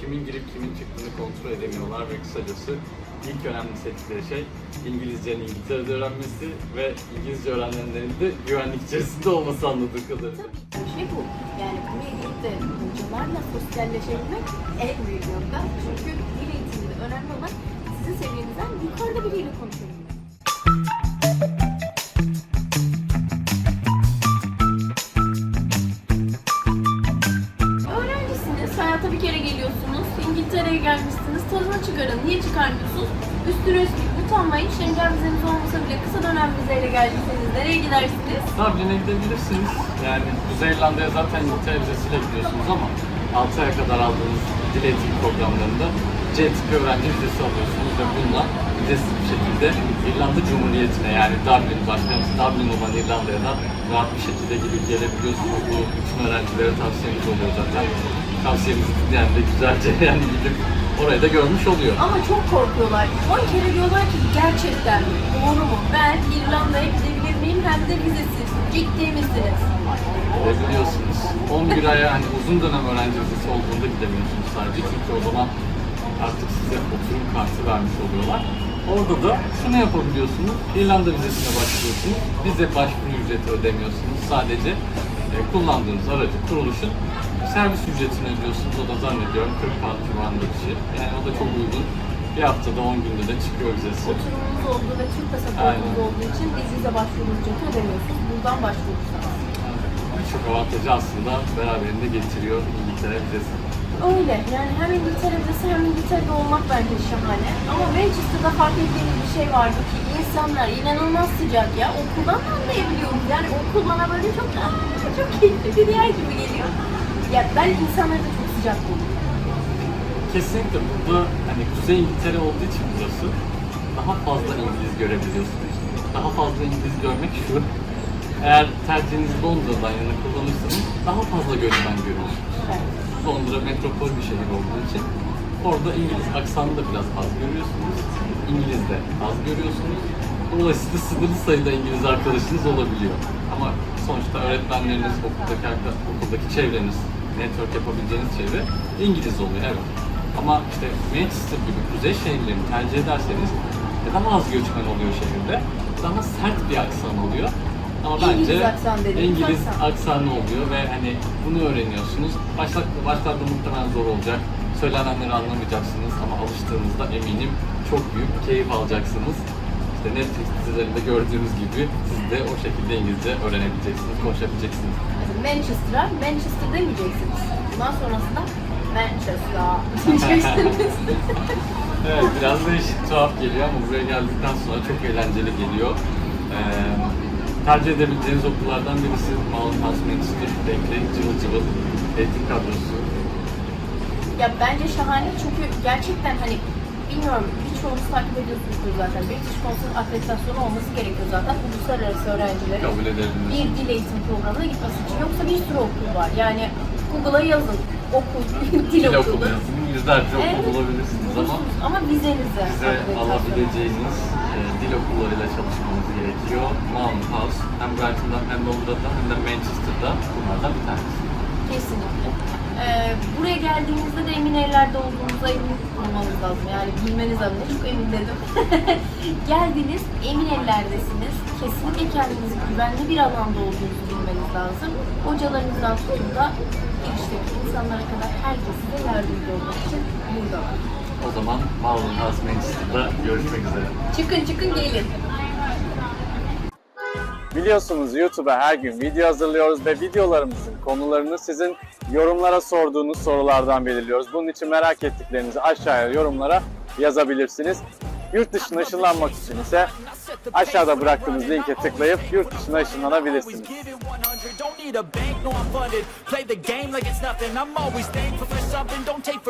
kimin girip kimin çıktığını kontrol edemiyorlar ve kısacası ilk önemli seçtikleri şey İngilizcenin İngiltere'de öğrenmesi ve İngilizce öğrenenlerin de güvenlik içerisinde olması anladığı kadarıyla. Bir şey bu. Yani buraya gelip de hocalarla sosyalleşebilmek en büyük nokta. Çünkü dil eğitiminde önemli olan sizin seviyenizden yukarıda biriyle konuşabilmek. Hayata bir kere geliyorsunuz, İngiltere'ye gelmişsiniz, tadını çıkarın. Niye çıkarmıyorsunuz? Üstüne üstlük utanmayın, Schengen vizeniz olmasa bile kısa dönem vizeyle geldiyseniz nereye gidersiniz? Dublin'e gidebilirsiniz. Yani Kuzey zaten İngiltere vizesiyle gidiyorsunuz ama 6 aya kadar aldığınız dil eğitim programlarında C tipi öğrenci vizesi alıyorsunuz ve bununla vizesiz bir şekilde İrlanda Cumhuriyeti'ne yani Dublin, başkenti Dublin olan İrlanda'ya da rahat bir şekilde gidip gelebiliyorsunuz. Bu bütün öğrencilere tavsiyemiz oluyor zaten. Tavsiyemizi dinleyen de güzelce yani gidip orayı da görmüş oluyor. Ama çok korkuyorlar. 10 kere diyorlar ki gerçekten mi? Doğru mu? Ben İrlanda'ya gidebilir miyim? Hem de vizesiz. Ciddi misiniz? Ve biliyorsunuz 11 aya hani uzun dönem öğrenci vizesi olduğunda gidemiyorsunuz sadece çünkü o zaman artık size oturum kartı vermiş oluyorlar. Orada da şunu yapabiliyorsunuz, İrlanda vizesine başlıyorsunuz, vize başvuru ücreti ödemiyorsunuz. Sadece e, kullandığınız aracı, kuruluşun servis ücretini ödüyorsunuz. O da zannediyorum 40 pound civarında bir şey. Yani o da çok uygun. Bir haftada 10 günde de çıkıyor vizesi. Oturumunuz olduğu ve Türk pasaportunuz Aynen. olduğu için biz vize başvuru ücreti ödemiyorsunuz. Buradan başvurursanız. Birçok avantajı aslında beraberinde getiriyor İngiltere vizesi. Öyle. Yani hem İngiltere vizesi hem İngiltere'de olmak bence şahane. Ama Manchester'da fark ettiğimiz bir şey vardı ki insanlar inanılmaz sıcak ya. Okuldan da anlayabiliyoruz. Yani okul bana böyle çok "Aa, çok keyifli bir yer gibi geliyor. Ya ben insanları da çok sıcak buldum. Kesinlikle burada hani Kuzey İngiltere olduğu için burası daha fazla İngiliz görebiliyorsunuz. Daha fazla İngiliz görmek şu, eğer tercihinizi Londra'dan yana kullanırsanız daha fazla görüyorsunuz. Evet. Londra metropol bir şehir olduğu için orada İngiliz aksanı da biraz az görüyorsunuz. İngiliz de az görüyorsunuz. Dolayısıyla sınırlı sayıda İngiliz arkadaşınız olabiliyor. Ama sonuçta öğretmenleriniz, okuldaki, okuldaki çevreniz, network yapabileceğiniz çevre İngiliz oluyor evet. Ama işte Manchester gibi kuzey şehirlerini tercih ederseniz daha az göçmen oluyor şehirde. Daha sert bir aksan oluyor. Ama İngiliz bence aksan İngiliz aksan. aksanı oluyor ve hani bunu öğreniyorsunuz. Başta, başlarda muhtemelen zor olacak. Söylenenleri anlamayacaksınız ama alıştığınızda eminim çok büyük keyif alacaksınız. İşte Netflix dizilerinde gördüğünüz gibi siz de o şekilde İngilizce öğrenebileceksiniz, konuşabileceksiniz. Yani Manchester'a Manchester demeyeceksiniz. Bundan sonrasında Manchester diyeceksiniz. Evet biraz değişik, tuhaf geliyor ama buraya geldikten sonra çok eğlenceli geliyor. Ee, tercih edebileceğiniz okullardan birisi House Manchester, renkli, cıvıl cıvıl eğitim kadrosu. ya bence şahane çünkü gerçekten hani bilmiyorum birçoğunuz takip ediyorsunuzdur zaten. British Council akreditasyonu olması gerekiyor zaten uluslararası öğrencilerin Kabul edebiliriz. bir dil eğitim programına gitmesi için. Yoksa bir sürü okul var. Yani Google'a yazın okul, dil, okulu. okulu yüzlerce okul Evet. bulabilirsiniz ama ama size akreditasyonu. alabileceğiniz e, dil okullarıyla çalışmanız gerekiyor. Mount House hem Brighton'da hem Londra'da hem de Manchester'da bunlardan bir tanesi. Kesinlikle. Ee, buraya geldiğinizde de emin ellerde olduğunuza emin olmanız lazım. Yani bilmeniz lazım. Çok emin dedim. Geldiniz, emin ellerdesiniz. Kesinlikle kendinizi güvenli bir alanda olduğunuzu bilmeniz lazım. Hocalarınızdan tutun da girişteki insanlara kadar herkes size yardımcı olmak için buradalar. O zaman Mount House Manchester'da görüşmek üzere. Çıkın çıkın gelin. Biliyorsunuz YouTube'a her gün video hazırlıyoruz ve videolarımızın konularını sizin yorumlara sorduğunuz sorulardan belirliyoruz. Bunun için merak ettiklerinizi aşağıya yorumlara yazabilirsiniz. Yurt dışına ışınlanmak için ise aşağıda bıraktığımız linke tıklayıp yurt dışına ışınlanabilirsiniz. Give it 100, don't need a bank, no I'm funded. Play the game like it's nothing. I'm always thankful for something, don't take for